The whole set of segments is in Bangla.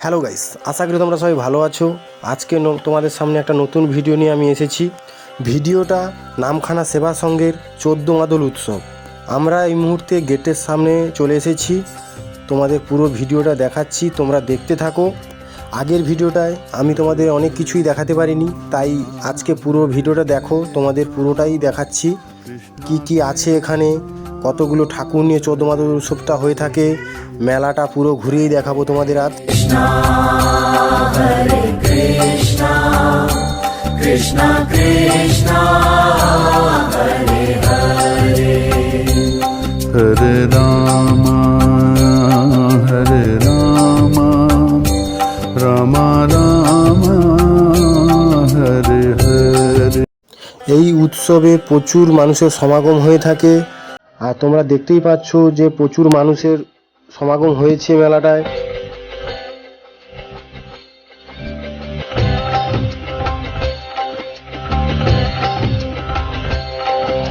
হ্যালো গাইস, আশা করি তোমরা সবাই ভালো আছো। আজকে তোমাদের সামনে একটা নতুন ভিডিও নিয়ে আমি এসেছি। ভিডিওটা নামখানা সেবা সংঘের চোদ্দ মাদল উৎসব। আমরা এই মুহূর্তে গেটের সামনে চলে এসেছি। তোমাদের পুরো ভিডিওটা দেখাচ্ছি, তোমরা দেখতে থাকো। আগের ভিডিওটায় আমি তোমাদের অনেক কিছুই দেখাতে পারিনি, তাই আজকে পুরো ভিডিওটা দেখো, তোমাদের পুরোটাই দেখাচ্ছি। কি কি আছে এখানে? কতগুলো ঠাকুর নিয়ে চোদ্দ মাতার উৎসবটা হয়ে থাকে মেলাটা পুরো ঘুরিয়েই দেখাবো তোমাদের আজ হরে রাম হরে রাম রাম রাম হরে হরে। এই উৎসবে প্রচুর মানুষের সমাগম হয়ে থাকে। আর তোমরা দেখতেই পাচ্ছ যে প্রচুর মানুষের সমাগম হয়েছে মেলাটায়।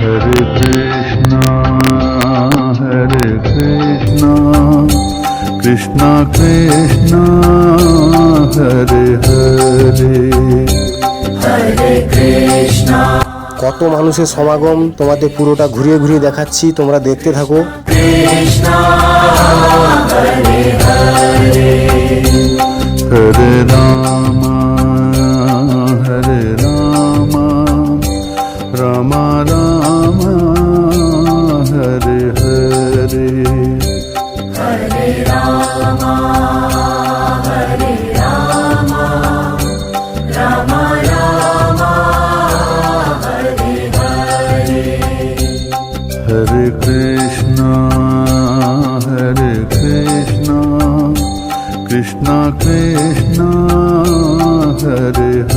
হরে কৃষ্ণ হরে কৃষ্ণ কৃষ্ণ কৃষ্ণ হরে হরে। হরে কৃষ্ণ। কত মানুষের সমাগম তোমাদের পুরোটা ঘুরিয়ে ঘুরিয়ে দেখাচ্ছি তোমরা দেখতে থাকো। हरे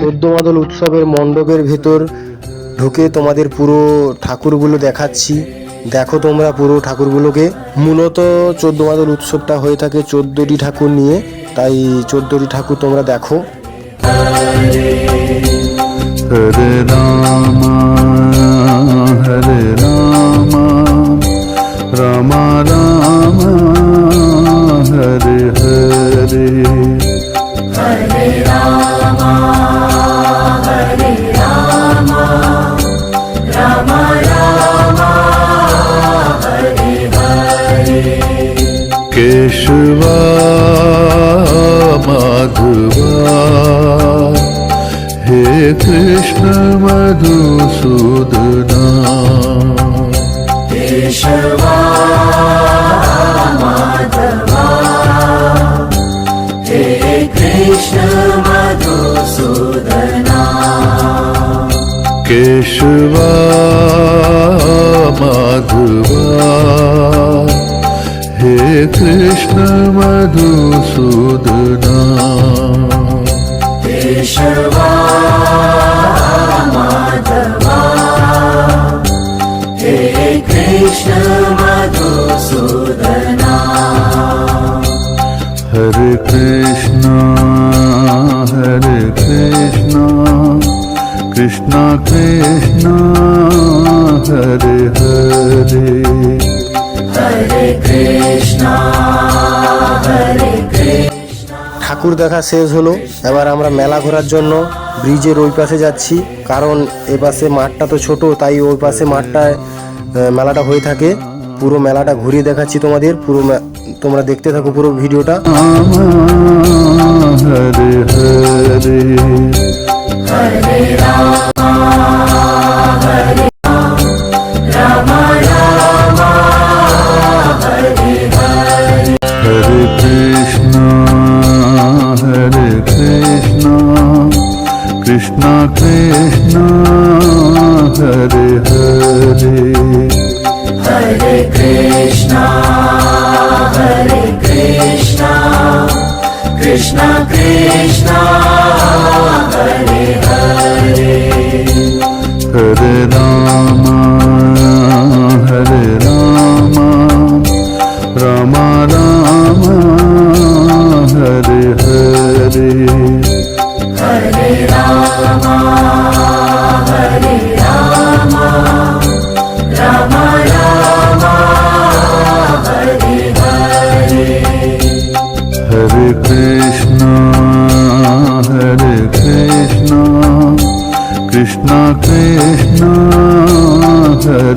পদ্মবাদল উৎসবের মণ্ডপের ভেতর ঢুকে তোমাদের পুরো ঠাকুরগুলো দেখাচ্ছি। দেখো তোমরা পুরো ঠাকুরগুলোকে। মূলত চোদ্দ মাদল উৎসবটা হয়ে থাকে চোদ্দটি ঠাকুর নিয়ে। তাই চোদ্দটি ঠাকুর তোমরা দেখো। मधुसूदना केशवा माधवा हे Krishna Madhusudana Krishna Krishna Krishna, Hare Hare. ঠাকুর দেখা শেষ হলো। এবার আমরা মেলা ঘোরার জন্য ব্রিজের ওই পাশে যাচ্ছি। কারণ এ পাশে মাঠটা তো ছোট তাই ওই পাশে মাঠটায় মেলাটা হয়ে থাকে। পুরো মেলাটা ঘুরিয়ে দেখাচ্ছি তোমাদের। পুরো মে- তোমরা দেখতে থাকো পুরো ভিডিওটা। হরে Hare कृष्ण कृष्ण हरे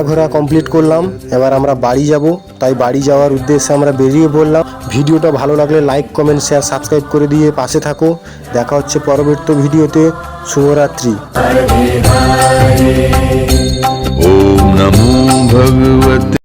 ঘোরাঘোরা কমপ্লিট করলাম। এবার আমরা বাড়ি যাব। তাই বাড়ি যাওয়ার উদ্দেশ্যে আমরা বেরিয়ে পড়লাম। ভিডিওটা ভালো লাগলে লাইক কমেন্ট শেয়ার সাবস্ক্রাইব করে দিয়ে পাশে থাকো। দেখা হচ্ছে পরবর্তী ভিডিওতে। শুভরাত্রি। নমো